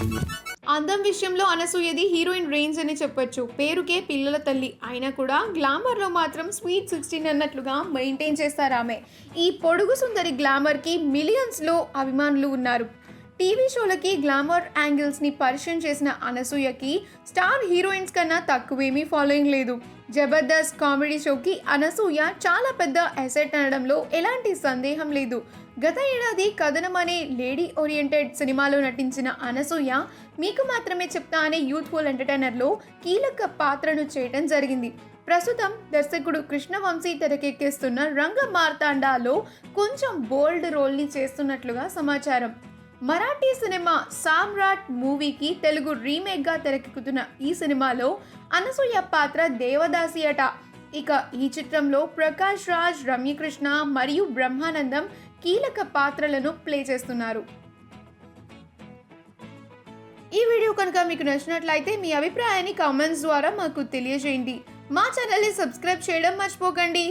అందం విషయంలో అనసూయది heroine range అని చెప్పొచ్చు. పేరుకే పిల్లల తల్లి. అయినా కూడా గ్లామర్లో మాత్రం స్వీట్ సిక్స్టీన్ అన్నట్లుగా మెయింటైన్ చేస్తారు ఆమె ఈ పొడుగు సుందరి గ్లామర్కి మిలియన్స్లో అభిమానులు ఉన్నారు. టీవీ షోలకి గ్లామర్ యాంగిల్స్ని పరిచయం చేసిన అనసూయకి స్టార్ హీరోయిన్స్ కన్నా తక్కువేమీ ఫాలోయింగ్ లేదు. జబర్దస్త్ కామెడీ షోకి అనసూయ చాలా పెద్ద అసెట్ అనడంలో ఎలాంటి సందేహం లేదు. గత ఏడాది కథనం అనే లేడీ ఓరియంటెడ్ సినిమాలో నటించిన అనసూయ మీకు మాత్రమే చెప్తా అనే యూత్ఫుల్ ఎంటర్టైనర్లో కీలక పాత్రను చేయడం జరిగింది. ప్రస్తుతం దర్శకుడు కృష్ణవంశీ తెరకెక్కిస్తున్న రంగ మార్తాండాలో కొంచెం బోల్డ్ రోల్ని చేస్తున్నట్లుగా సమాచారం. మరాఠీ సినిమా సామ్రాట్ మూవీకి తెలుగు రీమేక్గా తెరకెక్కుతున్న ఈ సినిమాలో అనసూయ పాత్ర దేవదాసి అట. ఇక ఈ చిత్రంలో ప్రకాష్ రాజ్ రమ్యకృష్ణ మరియు బ్రహ్మానందం కీలక పాత్రలను ప్లే చేస్తున్నారు. ఈ వీడియో కనుక మీకు నచ్చినట్లయితే మీ అభిప్రాయాన్ని కామెంట్స్ ద్వారా మాకు తెలియజేయండి. మా ఛానల్ని సబ్స్క్రైబ్ చేయడం మర్చిపోకండి.